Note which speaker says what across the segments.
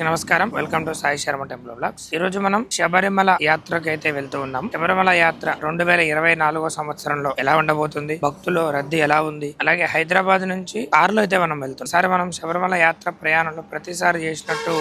Speaker 1: second నమస్కారం. Welcome to Sai Sharma temple blogs ఈ రోజు మనం శబరిమల యాత్రకు అయితే వెళ్తూ ఉన్నాం. శబరిమల యాత్ర రెండు వేల ఇరవై నాలుగో సంవత్సరంలో ఎలా ఉండబోతుంది? భక్తులు రద్దీ ఎలా ఉంది? అలాగే హైదరాబాద్ నుంచి కారులో అయితే మనం వెళ్తాం. సరే మనం శబరిమల యాత్ర ప్రయాణంలో ప్రతిసారి చేసినట్టు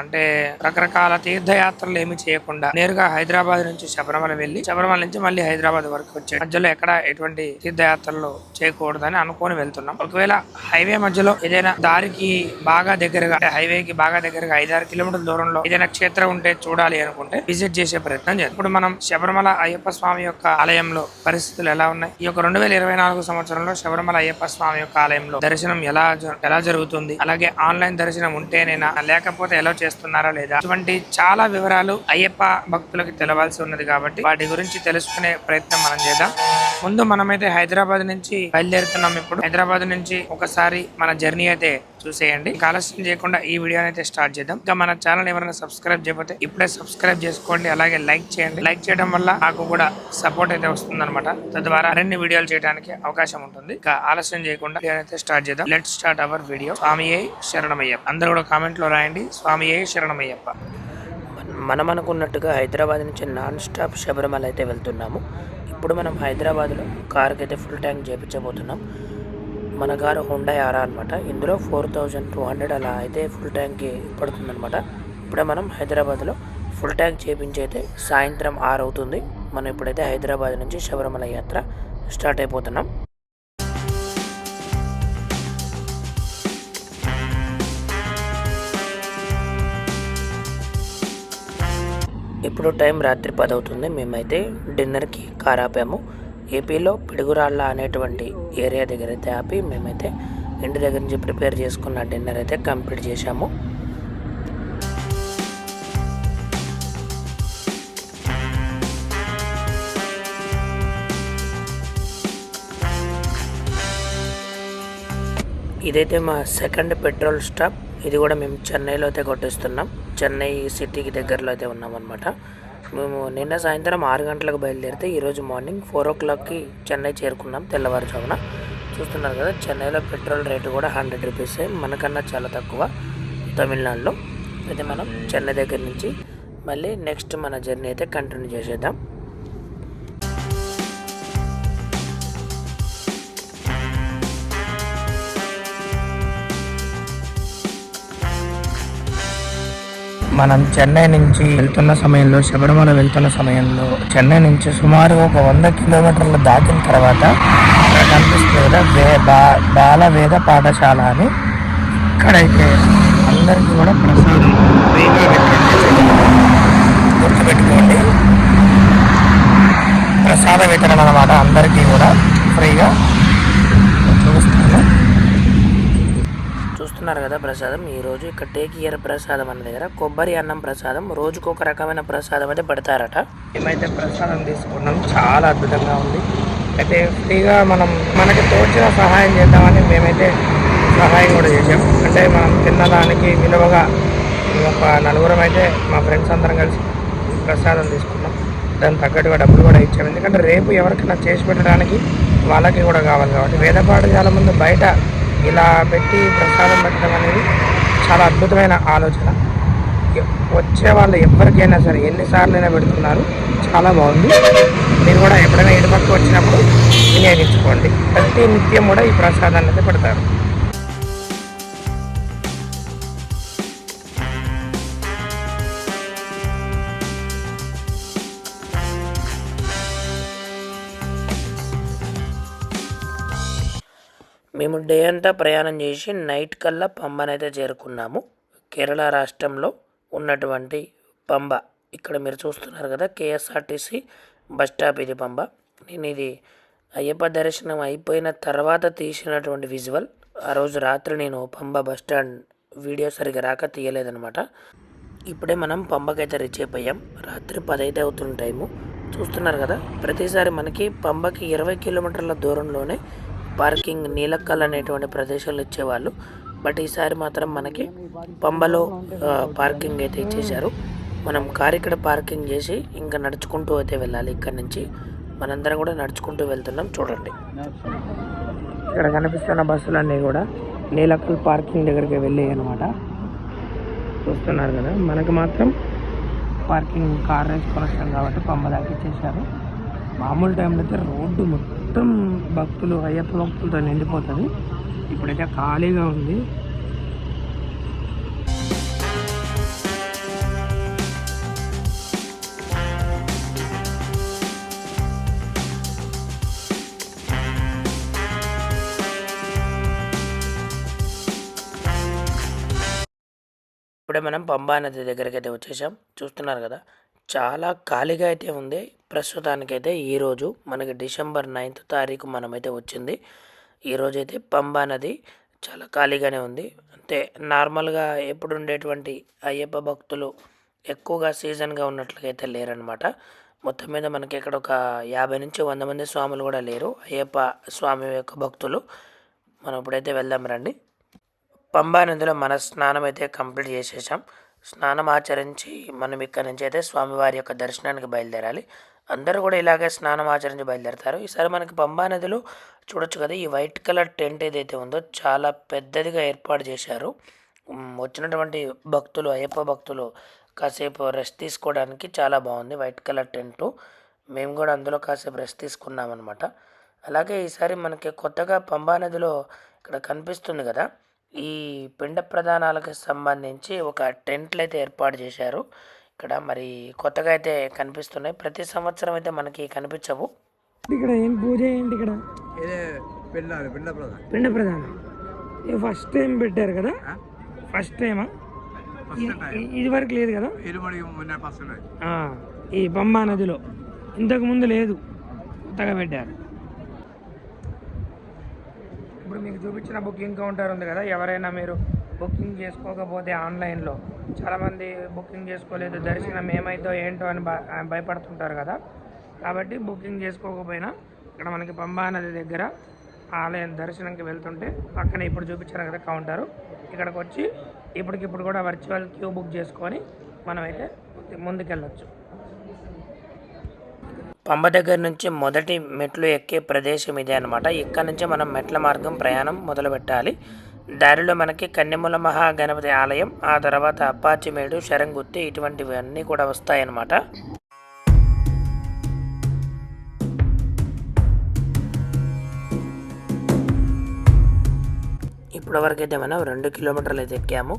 Speaker 1: అంటే రకరకాల తీర్థయాత్రలు ఏమి చేయకుండా నేరుగా హైదరాబాద్ నుంచి శబరిమల వెళ్ళి శబరిమల నుంచి మళ్ళీ హైదరాబాద్ వరకు వచ్చే మధ్యలో ఎక్కడ ఎటువంటి తీర్థయాత్రలు చేయకూడదని అనుకొని వెళ్తున్నాం. ఒకవేళ హైవే మధ్యలో ఏదైనా దారికి బాగా దగ్గరగా హైవేకి బాగా దగ్గరగా ఐదారు కిలోమీటర్ల దూరంలో ఏదైనా క్షేత్రం ఉంటే చూడాలి అనుకుంటే విజిట్ చేసే ప్రయత్నం చేయాలి ఇప్పుడు మనం శబరిమల అయ్యప్ప స్వామి యొక్క ఆలయంలో పరిస్థితులు ఎలా ఉన్నాయి? ఈ యొక్క రెండు వేల ఇరవై నాలుగు సంవత్సరంలో శబరిమల అయ్యప్ప స్వామి యొక్క ఆలయంలో దర్శనం ఎలా జ- ఎలా జరుగుతుంది? అలాగే ఆన్లైన్ దర్శనం ఉంటేనేనా? లేకపోతే ఎలా చేస్తున్నారా లేదా? ఇటువంటి చాలా వివరాలు అయ్యప్ప భక్తులకు తెలవాల్సి ఉన్నది కాబట్టి వాటి గురించి తెలుసుకునే ప్రయత్నం మనం చేద్దాం. ముందు మనమైతే హైదరాబాద్ నుంచి బయలుదేరుతున్నాం ఇప్పుడు. హైదరాబాద్ నుంచి ఒకసారి మన జర్నీ అయితే చూసేయండి. ఆలస్యం చేయకుండా ఈ వీడియోని అయితే స్టార్ట్ చేద్దాం. ఇంకా మన ఛానల్ ఎవరైనా సబ్స్క్రైబ్ చేయకపోతే ఇప్పుడే సబ్స్క్రైబ్ చేసుకోండి. అలాగే లైక్ చేయండి. లైక్ చేయడం వల్ల నాకు కూడా సపోర్ట్ అయితే వస్తుంది తద్వారా మరిన్ని వీడియోలు చేయడానికి అవకాశం ఉంటుంది. ఇంకా ఆలస్యం చేయకుండా అయితే స్టార్ట్ చేద్దాం. లెట్ స్టార్ట్ అవర్ వీడియో స్వామి శరణమయ్యప్ప. అందరూ కూడా కామెంట్లో రాయండి. స్వామి శరణమయ్యప్ప. మనం అనుకున్నట్టుగా హైదరాబాద్ నుంచి నాన్ స్టాప్ శబరిమల అయితే వెళ్తున్నాము. ఇప్పుడు మనం హైదరాబాద్లో కార్కి అయితే ఫుల్ ట్యాంక్ చేయించబోతున్నాం మన కారు హుండా ఆరా అనమాట ఇందులో ఫోర్ థౌజండ్ టూ హండ్రెడ్ అలా అయితే ఫుల్ ట్యాంక్కి పడుతుందనమాట ఇప్పుడే మనం హైదరాబాద్లో ఫుల్ ట్యాంక్ చేయించైతే అయితే సాయంత్రం ఆరు అవుతుంది మనం ఇప్పుడైతే హైదరాబాద్ నుంచి శబరిమల యాత్ర స్టార్ట్ అయిపోతున్నాం. ఇప్పుడు టైం రాత్రి పది అవుతుంది మేమైతే డిన్నర్కి కార్ ఆపాము ఏపీలో పిడుగురాళ్ళ అనేటువంటి ఏరియా దగ్గర అయితే ఆపి మేమైతే ఇంటి దగ్గర నుంచి ప్రిపేర్ చేసుకున్న డిన్నర్ అయితే కంప్లీట్ చేశాము. ఇదైతే మా సెకండ్ పెట్రోల్ స్టాప్. ఇది కూడా మేము చెన్నైలో అయితే కొట్టిస్తున్నాం. చెన్నై సిటీకి దగ్గరలో అయితే ఉన్నాం అనమాట మేము నిన్న సాయంత్రం ఆరు గంటలకు బయలుదేరితే ఈరోజు మార్నింగ్ ఫోర్ ఓ క్లాక్కి చెన్నై చేరుకున్నాం తెల్లవారుజామున. చూస్తున్నారు కదా చెన్నైలో పెట్రోల్ రేటు కూడా హండ్రెడ్ రూపీస్. మనకన్నా చాలా తక్కువ తమిళనాడులో. అయితే మనం చెన్నై దగ్గర నుంచి మళ్ళీ నెక్స్ట్ మన జర్నీ అయితే కంటిన్యూ చేసేద్దాం. మనం చెన్నై నుంచి వెళ్తున్న సమయంలో శబరిమల వెళ్తున్న సమయంలో చెన్నై నుంచి సుమారు ఒక వంద కిలోమీటర్లు దాటిన తర్వాత కనిపిస్తుంది వే బా బాల వేద పాఠశాల అని. ఇక్కడైతే అందరికీ కూడా ప్రసాదం ఫ్రీగా గుర్తుపెట్టుకోండి. ప్రసాద వితరణ అనమాట అందరికీ కూడా ఫ్రీగా. చూస్తున్నారు కదా ప్రసాదం ఈ రోజు ఇక్కడ టేక్ ఇయర్ ప్రసాదం అన్న దగ్గర కొబ్బరి అన్నం ప్రసాదం రోజుకు ఒక రకమైన ప్రసాదం అయితే పెడతారట. మేమైతే ప్రసాదం తీసుకున్నాం చాలా అద్భుతంగా ఉంది. అయితే ఫ్రీగా మనం మనకి తోచిన సహాయం చేద్దామని మేమైతే సహాయం కూడా చేసాం అంటే మనం తిన్నదానికి విలువగా ఒక నలుగురం అయితే మా ఫ్రెండ్స్ అందరం కలిసి ప్రసాదం తీసుకున్నాం. దానికి తగ్గట్టుగా డబ్బులు కూడా ఇచ్చాం. ఎందుకంటే రేపు ఎవరికైనా చేసి పెట్టడానికి వాళ్ళకి కూడా కావాలి కాబట్టి. వేద పాఠశాల ముందు బయట ఇలా పెట్టి ప్రసాదం పెట్టడం అనేది చాలా అద్భుతమైన ఆలోచన. వచ్చే వాళ్ళు ఎవరికైనా సరే ఎన్నిసార్లు అయినా పెడుతున్నారు. చాలా బాగుంది. మీరు కూడా ఎప్పుడైనా ఇటుపక్క వచ్చినప్పుడు వినియోగించుకోండి. ప్రతి నిత్యం కూడా ఈ ప్రసాదాన్ని అయితే పెడతారు. మేము డే అంతా ప్రయాణం చేసి నైట్ కల్లా పంబనైతే చేరుకున్నాము. కేరళ రాష్ట్రంలో ఉన్నటువంటి పంబ ఇక్కడ మీరు చూస్తున్నారు కదా కేఎస్ఆర్టీసీ బస్ స్టాప్ ఇది పంబ. నేను ఇది అయ్యప్ప దర్శనం అయిపోయిన తర్వాత తీసినటువంటి విజువల్. ఆ రోజు రాత్రి నేను పంబ బస్ స్టాండ్ వీడియో సరిగా రాక తీయలేదనమాట ఇప్పుడే మనం పంబకైతే రీచ్ అయిపోయాం. రాత్రి పదైతే అవుతున్న టైము. చూస్తున్నారు కదా ప్రతిసారి మనకి పంబకి ఇరవై కిలోమీటర్ల దూరంలోనే పార్కింగ్ నీలక్కల్ అనేటువంటి ప్రదేశాలు ఇచ్చేవాళ్ళు. బట్ ఈసారి మాత్రం మనకి పంబలో పార్కింగ్ అయితే ఇచ్చేశారు. మనం కార్ ఇక్కడ పార్కింగ్ చేసి ఇంకా నడుచుకుంటూ అయితే వెళ్ళాలి ఇక్కడ నుంచి. మనందరం కూడా నడుచుకుంటూ వెళ్తున్నాం. చూడండి. ఇక్కడ కనిపిస్తున్న బస్సులన్నీ కూడా నీలక్కల్ పార్కింగ్ దగ్గరికి వెళ్ళాయి అనమాట చూస్తున్నారు కదా మనకు మాత్రం పార్కింగ్ కార్ వేసుకొని వచ్చాం కాబట్టి పంబ దాకా ఇచ్చేసారు మామూలు టైంలో అయితే రోడ్డు మొత్తం భక్తులు అయ్యప్ప భక్తులతో నిండిపోతుంది. ఇప్పుడైతే ఖాళీగా ఉంది. ఇప్పుడే మనం పంబా నది దగ్గరికి అయితే వచ్చేసాం. చూస్తున్నారు కదా చాలా ఖాళీగా అయితే ఉంది. ప్రస్తుతానికైతే ఈరోజు మనకి డిసెంబర్ నైన్త్ తారీఖు మనమైతే వచ్చింది. ఈరోజు అయితే పంబా నది చాలా ఖాళీగానే ఉంది. అంటే నార్మల్గా ఎప్పుడు ఉండేటువంటి అయ్యప్ప భక్తులు ఎక్కువగా సీజన్గా ఉన్నట్లయితే లేరనమాట మొత్తం మీద మనకి ఇక్కడ ఒక యాభై నుంచి వంద మంది స్వాములు కూడా లేరు. అయ్యప్ప స్వామి యొక్క భక్తులు. మనం ఇప్పుడైతే వెళ్దాం రండి. పంబా నదిలో మన స్నానం అయితే కంప్లీట్ చేసేసాం. స్నానం ఆచరించి మనం ఇక్కడ నుంచి అయితే స్వామివారి యొక్క దర్శనానికి బయలుదేరాలి. అందరూ కూడా ఇలాగే స్నానం ఆచరించి బయలుదేరతారు. ఈసారి మనకి పంబా నదిలో చూడొచ్చు కదా ఈ వైట్ కలర్ టెంట్ ఏదైతే ఉందో చాలా పెద్దదిగా ఏర్పాటు చేశారు. వచ్చినటువంటి భక్తులు అయ్యప్ప భక్తులు కాసేపు రెస్ట్ తీసుకోవడానికి చాలా బాగుంది వైట్ కలర్ టెంటు. మేము కూడా అందులో కాసేపు రెస్ట్ తీసుకున్నాం అనమాట అలాగే ఈసారి మనకి కొత్తగా పంబా నదిలో ఇక్కడ కనిపిస్తుంది కదా ఈ పిండ ప్రధానాలకు సంబంధించి ఒక టెంట్లు అయితే ఏర్పాటు చేశారు. ఇక్కడ మరి కొత్తగా అయితే కనిపిస్తున్నాయి. ప్రతి సంవత్సరం అయితే మనకి కనిపించవు. ఇక్కడ ఏం పూజ ఏంటి ఇక్కడ?
Speaker 2: పిండ ప్రధాన.
Speaker 1: ఫస్ట్ టైం పెట్టారు కదా? ఫస్ట్ టైమా ఇది వరకు లేదు కదా?
Speaker 2: ఇరుమడి మున్న పర్సెంట్
Speaker 1: ఆ, ఈ పంబా నదిలో. ఇంతకు ముందు లేదు. కొత్తగా పెట్టారు. ఇప్పుడు మీకు చూపించిన బుకింగ్ కౌంటర్ ఉంది కదా ఎవరైనా మీరు బుకింగ్ చేసుకోకపోతే ఆన్లైన్లో. చాలామంది బుకింగ్ చేసుకోలేదు దర్శనం ఏమైందో ఏంటో అని భయపడుతుంటారు కదా. కాబట్టి బుకింగ్ చేసుకోకపోయినా ఇక్కడ మనకి పంబా నది దగ్గర ఆలయం దర్శనంకి వెళ్తుంటే పక్కన ఇప్పుడు చూపించారు కదా కౌంటరు. ఇక్కడికి వచ్చి ఇప్పటికిప్పుడు కూడా వర్చువల్ క్యూ బుక్ చేసుకొని మనమైతే ముందుకెళ్ళొచ్చు. పంబ దగ్గర నుంచి మొదటి మెట్లు ఎక్కే ప్రదేశం ఇదే అనమాట ఇక్కడ నుంచి మనం మెట్ల మార్గం ప్రయాణం మొదలు పెట్టాలి దారిలో మనకి కన్నెముల మహాగణపతి ఆలయం ఆ తర్వాత అప్పాచిమేడు శరంగుత్తి ఇటువంటివన్నీ కూడా వస్తాయన్నమాట. ఇప్పటివరకు అయితే మనం రెండు కిలోమీటర్లు అయితే ఎక్కాము.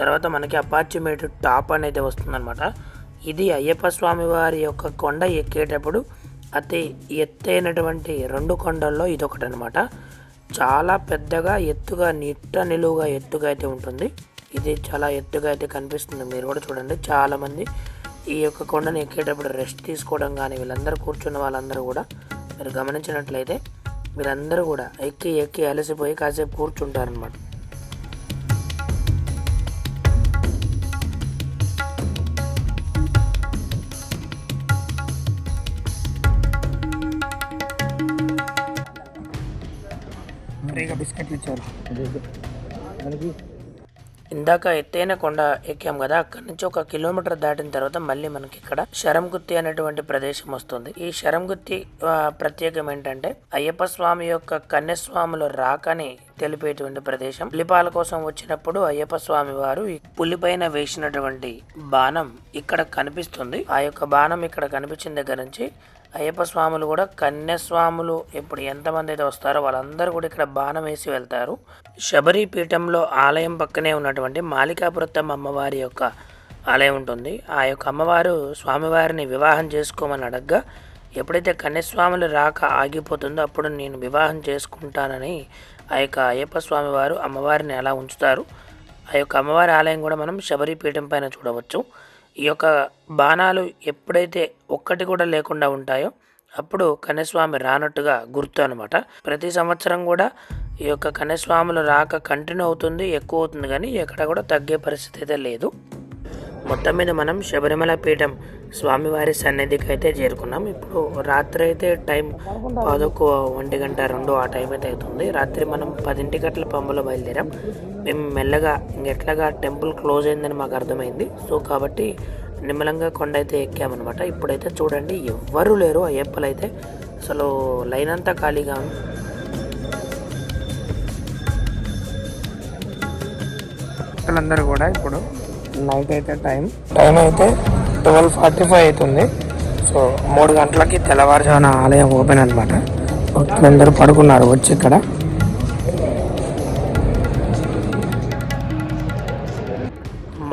Speaker 1: తర్వాత మనకి అపాచిమేటు టాప్ అనేది వస్తుందన్నమాట. ఇది అయ్యప్ప స్వామి వారి యొక్క కొండ ఎక్కేటప్పుడు అతి ఎత్తైనటువంటి రెండు కొండల్లో ఇదొకటి అనమాట చాలా పెద్దగా ఎత్తుగా నిట్ట నిలువుగా ఎత్తుగా అయితే ఉంటుంది. ఇది చాలా ఎత్తుగా అయితే కనిపిస్తుంది. మీరు కూడా చూడండి. చాలామంది ఈ యొక్క కొండను ఎక్కేటప్పుడు రెస్ట్ తీసుకోవడం కానీ వీళ్ళందరూ కూర్చున్న వాళ్ళందరూ కూడా మీరు గమనించినట్లయితే వీరందరూ కూడా ఎక్కి ఎక్కి అలసిపోయి కాసేపు కూర్చుంటారనమాట. ఇందాక ఎత్తైన కొండ ఎక్కాం కదా అక్కడ నుంచి ఒక కిలోమీటర్ దాటిన తర్వాత మళ్ళీ మనకి ఇక్కడ శరంగుత్తి అనేటువంటి ప్రదేశం వస్తుంది. ఈ శరంగుత్తి ప్రత్యేకం ఏంటంటే అయ్యప్ప స్వామి యొక్క కన్యస్వాములు రాకని తెలిపేటువంటి ప్రదేశం. పులిపాల కోసం వచ్చినప్పుడు అయ్యప్ప స్వామి వారు పులిపైన వేసినటువంటి బాణం ఇక్కడ కనిపిస్తుంది. ఆ యొక్క బాణం ఇక్కడ కనిపించిన దగ్గర నుంచి అయ్యప్ప స్వాములు కూడా కన్యాస్వాములు. ఇప్పుడు ఎంతమంది అయితే వస్తారో వాళ్ళందరూ కూడా ఇక్కడ బాణం వేసి వెళ్తారు. శబరి పీఠంలో ఆలయం పక్కనే ఉన్నటువంటి మాలికాపురత్తం అమ్మవారి యొక్క ఆలయం ఉంటుంది. ఆ యొక్క అమ్మవారు స్వామివారిని వివాహం చేసుకోమని అడగ్గా ఎప్పుడైతే కన్యస్వాములు రాక ఆగిపోతుందో అప్పుడు నేను వివాహం చేసుకుంటానని ఆ యొక్క అయ్యప్ప స్వామివారు అమ్మవారిని అలా ఉంచుతారు. ఆ యొక్క అమ్మవారి ఆలయం కూడా మనం శబరి పీఠం పైన చూడవచ్చు. ఈ యొక్క బాణాలు ఎప్పుడైతే ఒక్కటి కూడా లేకుండా ఉంటాయో అప్పుడు కన్యస్వామి రానట్టుగా గుర్తు అనమాట ప్రతి సంవత్సరం కూడా ఈ యొక్క కన్యస్వాములు రాక కంటిన్యూ అవుతుంది ఎక్కువ అవుతుంది కానీ ఎక్కడ కూడా తగ్గే పరిస్థితి అయితే లేదు. మొత్తం మీద మనం శబరిమల పీఠం స్వామివారి సన్నిధికి అయితే చేరుకున్నాం. ఇప్పుడు రాత్రి అయితే టైం పదకు ఒంటి గంట రెండు ఆ టైం అయితే అవుతుంది. రాత్రి మనం పదింటి గట్ల పంబలో బయలుదేరాం. మేము మెల్లగా ఇంకెట్లాగా టెంపుల్ క్లోజ్ అయిందని మాకు అర్థమైంది. సో కాబట్టి నిమ్మలంగా కొండ అయితే ఎక్కామన్నమాట. ఇప్పుడైతే చూడండి ఎవ్వరూ లేరు. అయ్యప్పలు అయితే అసలు లైన్ అంతా ఖాళీగా ఉంది. భక్తులందరూ కూడా ఇప్పుడు నైట్ అయితే టైం. టైం అయితే ట్వెల్వ్ ఫార్టీ ఫైవ్ అవుతుంది. సో మూడు గంటలకి తెల్లవారుజామున ఆలయం ఓపెన్ అనమాట భక్తులందరూ పడుకున్నారు వచ్చి ఇక్కడ.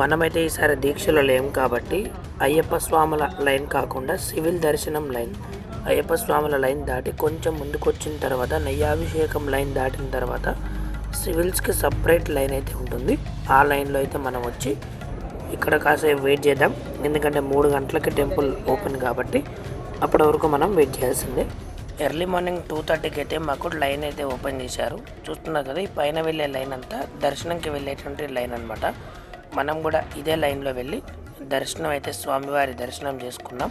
Speaker 1: మనమైతే ఈసారి దీక్షలో లేం కాబట్టి అయ్యప్ప స్వాముల లైన్ కాకుండా సివిల్ దర్శనం లైన్. అయ్యప్ప స్వాముల లైన్ దాటి కొంచెం ముందుకు వచ్చిన తర్వాత నెయ్యాభిషేకం లైన్ దాటిన తర్వాత సివిల్స్కి సపరేట్ లైన్ అయితే ఉంటుంది. ఆ లైన్లో అయితే మనం వచ్చి ఇక్కడ కాసేపు వెయిట్ చేద్దాం. ఎందుకంటే మూడు గంటలకి టెంపుల్ ఓపెన్ కాబట్టి అప్పటి వరకు మనం వెయిట్ చేయాల్సిందే. ఎర్లీ మార్నింగ్ టూ థర్టీకి అయితే మాకు లైన్ అయితే ఓపెన్ చేశారు. చూస్తున్నారు కదా ఈ పైన వెళ్ళే లైన్ అంతా దర్శనంకి వెళ్ళేటువంటి లైన్ అనమాట మనం కూడా ఇదే లైన్లో వెళ్ళి దర్శనం అయితే స్వామివారి దర్శనం చేసుకున్నాం.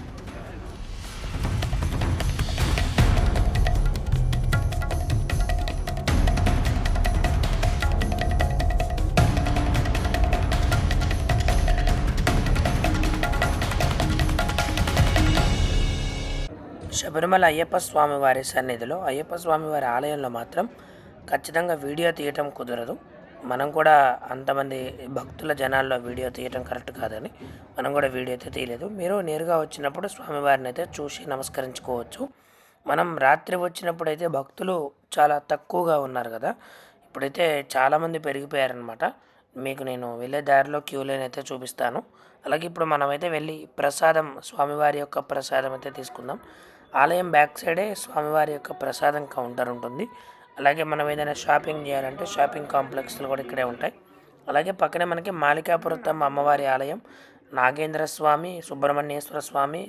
Speaker 1: శబరిమల అయ్యప్ప స్వామి వారి సన్నిధిలో అయ్యప్ప స్వామి వారి ఆలయంలో మాత్రం ఖచ్చితంగా వీడియో తీయటం కుదరదు. మనం కూడా అంతమంది భక్తుల జనాల్లో వీడియో తీయటం కరెక్ట్ కాదని మనం కూడా వీడియో అయితే తీయలేదు. మీరు నేరుగా వచ్చినప్పుడు స్వామివారిని అయితే చూసి నమస్కరించుకోవచ్చు. మనం రాత్రి వచ్చినప్పుడు అయితే భక్తులు చాలా తక్కువగా ఉన్నారు కదా. ఇప్పుడైతే చాలామంది పెరిగిపోయారనమాట మీకు నేను వెళ్ళే దారిలో క్యూ లైన్ అయితే చూపిస్తాను. అలాగే ఇప్పుడు మనమైతే వెళ్ళి ప్రసాదం స్వామివారి యొక్క ప్రసాదం అయితే తీసుకుందాం. ఆలయం బ్యాక్ సైడే స్వామివారి యొక్క ప్రసాదం కౌంటర్ ఉంటుంది. అలాగే మనం ఏదైనా షాపింగ్ చేయాలంటే షాపింగ్ కాంప్లెక్స్లు కూడా ఇక్కడే ఉంటాయి. అలాగే పక్కనే మనకి మాలికాపురతం అమ్మవారి ఆలయం నాగేంద్ర స్వామి సుబ్రహ్మణ్యేశ్వర స్వామి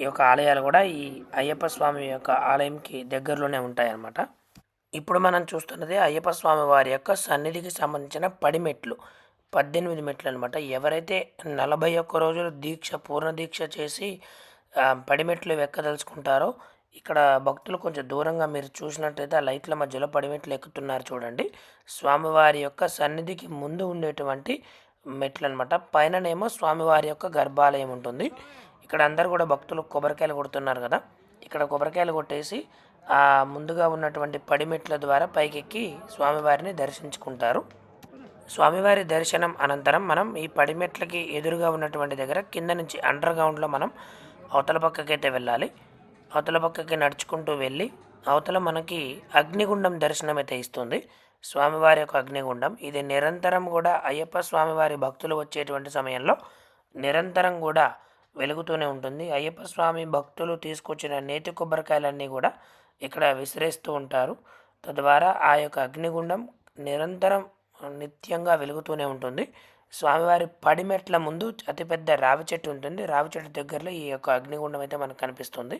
Speaker 1: ఈ యొక్క ఆలయాలు కూడా ఈ అయ్యప్ప స్వామి యొక్క ఆలయంకి దగ్గరలోనే ఉంటాయన్నమాట. ఇప్పుడు మనం చూస్తున్నది అయ్యప్ప స్వామి వారి యొక్క సన్నిధికి సంబంధించిన పడిమెట్లు పద్దెనిమిది మెట్లు అనమాట ఎవరైతే నలభై ఒక్క రోజులు దీక్ష పూర్ణ దీక్ష చేసి పడిమెట్లు ఎక్కదలుచుకుంటారో ఇక్కడ భక్తులు కొంచెం దూరంగా మీరు చూసినట్టయితే ఆ లైట్ల మధ్యలో పడిమెట్లు ఎక్కుతున్నారు చూడండి. స్వామివారి యొక్క సన్నిధికి ముందు ఉండేటువంటి మెట్లు అనమాట పైననేమో స్వామివారి యొక్క గర్భాలయం ఉంటుంది. ఇక్కడ అందరు కూడా భక్తులు కొబ్బరికాయలు కొడుతున్నారు కదా. ఇక్కడ కొబ్బరికాయలు కొట్టేసి ఆ ముందుగా ఉన్నటువంటి పడిమెట్ల ద్వారా పైకెక్కి స్వామివారిని దర్శించుకుంటారు. స్వామివారి దర్శనం అనంతరం మనం ఈ పడిమెట్లకి ఎదురుగా ఉన్నటువంటి దగ్గర కింద నుంచి అండర్ గ్రౌండ్లో మనం అవతల పక్కకైతే వెళ్ళాలి. అవతల పక్కకి నడుచుకుంటూ వెళ్ళి అవతల మనకి అగ్నిగుండం దర్శనం అయితే ఇస్తుంది. స్వామివారి యొక్క అగ్నిగుండం. ఇది నిరంతరం కూడా అయ్యప్ప స్వామివారి భక్తులు వచ్చేటువంటి సమయంలో నిరంతరం కూడా వెలుగుతూనే ఉంటుంది. అయ్యప్ప స్వామి భక్తులు తీసుకొచ్చిన నేతి కొబ్బరికాయలన్నీ కూడా ఇక్కడ విసిరేస్తూ ఉంటారు. తద్వారా ఆ యొక్క అగ్నిగుండం నిరంతరం నిత్యంగా వెలుగుతూనే ఉంటుంది. స్వామివారి పడిమెట్ల ముందు అతిపెద్ద రావి చెట్టు ఉంటుంది. రావి చెట్టు దగ్గరలో ఈ యొక్క అగ్నిగుండం అయితే మనకు కనిపిస్తుంది.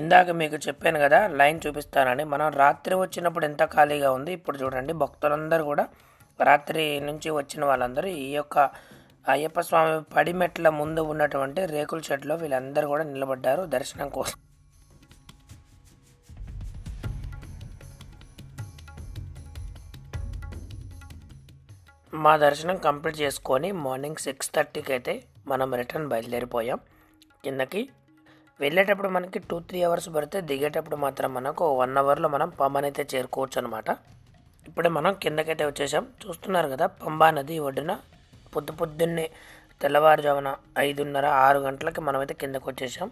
Speaker 1: ఇందాక మీకు చెప్పాను కదా లైన్ చూపిస్తానని. మనం రాత్రి వచ్చినప్పుడు ఎంత ఖాళీగా ఉంది? ఇప్పుడు చూడండి భక్తులందరూ కూడా రాత్రి నుంచి వచ్చిన వాళ్ళందరూ ఈ యొక్క అయ్యప్ప స్వామి పడిమెట్ల ముందు ఉన్నటువంటి రేకుల షెడ్లో వీళ్ళందరూ కూడా నిలబడ్డారు దర్శనం కోసం. మా దర్శనం కంప్లీట్ చేసుకొని మార్నింగ్ సిక్స్ థర్టీకి అయితే మనం రిటర్న్ బయలుదేరిపోయాం. కిందకి వెళ్ళేటప్పుడు మనకి టూ త్రీ అవర్స్ పడితే దిగేటప్పుడు మాత్రం మనకు వన్ అవర్లో మనం పంబన్ అయితే చేరుకోవచ్చు అనమాట ఇప్పుడే మనం కిందకైతే వచ్చేసాం. చూస్తున్నారు కదా పంబా నది ఒడ్డున పొద్దు పొద్దున్నే తెల్లవారుజామున ఐదున్నర ఆరు గంటలకి మనమైతే కిందకు వచ్చేసాం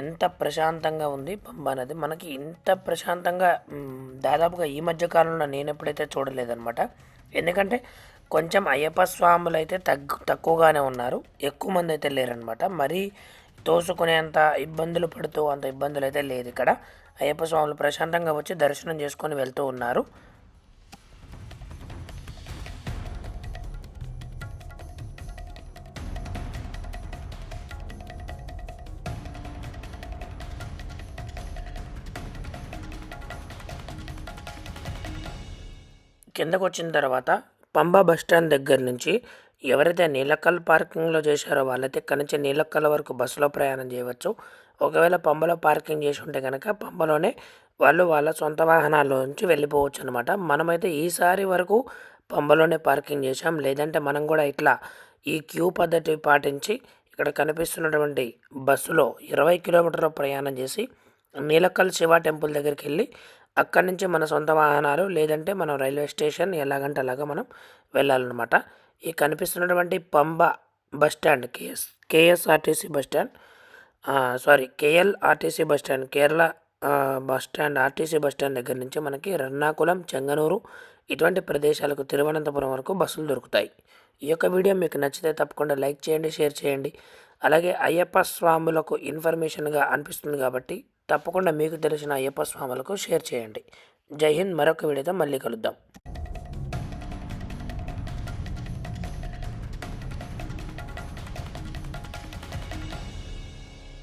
Speaker 1: ఎంత ప్రశాంతంగా ఉంది పంబా నది. మనకి ఇంత ప్రశాంతంగా దాదాపుగా ఈ మధ్య కాలంలో నేను ఎప్పుడైతే చూడలేదనమాట ఎందుకంటే కొంచెం అయ్యప్ప స్వాములు అయితే తగ్గు తక్కువగానే ఉన్నారు. ఎక్కువ మంది అయితే లేరనమాట మరీ తోసుకునేంత ఇబ్బందులు పడుతూ అంత ఇబ్బందులు అయితే లేదు ఇక్కడ. అయ్యప్ప స్వాములు ప్రశాంతంగా వచ్చి దర్శనం చేసుకొని వెళ్తూ ఉన్నారు. కిందకు వచ్చిన తర్వాత పంబా బస్ స్టాండ్ దగ్గర నుంచి ఎవరైతే నీలక్కల్ పార్కింగ్లో చేశారో వాళ్ళైతే ఇక్కడి నుంచి నీలక్కల్ వరకు బస్సులో ప్రయాణం చేయవచ్చు. ఒకవేళ పంబలో పార్కింగ్ చేసి ఉంటే కనుక పంబలోనే వాళ్ళు వాళ్ళ సొంత వాహనాల్లో నుంచి వెళ్ళిపోవచ్చు అనమాట మనమైతే ఈసారి వరకు పంబలోనే పార్కింగ్ చేసాం లేదంటే మనం కూడా ఇట్లా ఈ క్యూ పద్ధతి పాటించి ఇక్కడ కనిపిస్తున్నటువంటి బస్సులో ఇరవై కిలోమీటర్ల ప్రయాణం చేసి నీలకల్ శివ టెంపుల్ దగ్గరికి వెళ్ళి అక్కడి నుంచి మన సొంత వాహనాలు లేదంటే మనం రైల్వే స్టేషన్ ఎలాగంటే అలాగా మనం వెళ్ళాలన్నమాట. ఈ కనిపిస్తున్నటువంటి Pamba bus stand KS KSRTC bus stand sorry KLRTC bus stand Kerala bus stand bus stand RTC bus stand దగ్గర నుంచి మనకి ఎర్నాకుళం చెంగనూరు ఇటువంటి ప్రదేశాలకు తిరువనంతపురం వరకు బస్సులు దొరుకుతాయి. ఈ యొక్క వీడియో మీకు నచ్చితే తప్పకుండా లైక్ చేయండి షేర్ చేయండి. అలాగే అయ్యప్ప స్వాములకు ఇన్ఫర్మేషన్గా అనిపిస్తుంది కాబట్టి తప్పకుండా మీకు తెలిసిన అయ్యప్ప స్వాములకు షేర్ చేయండి. జై హింద్ మరొక వీడియోతో మళ్ళీ కలుద్దాం.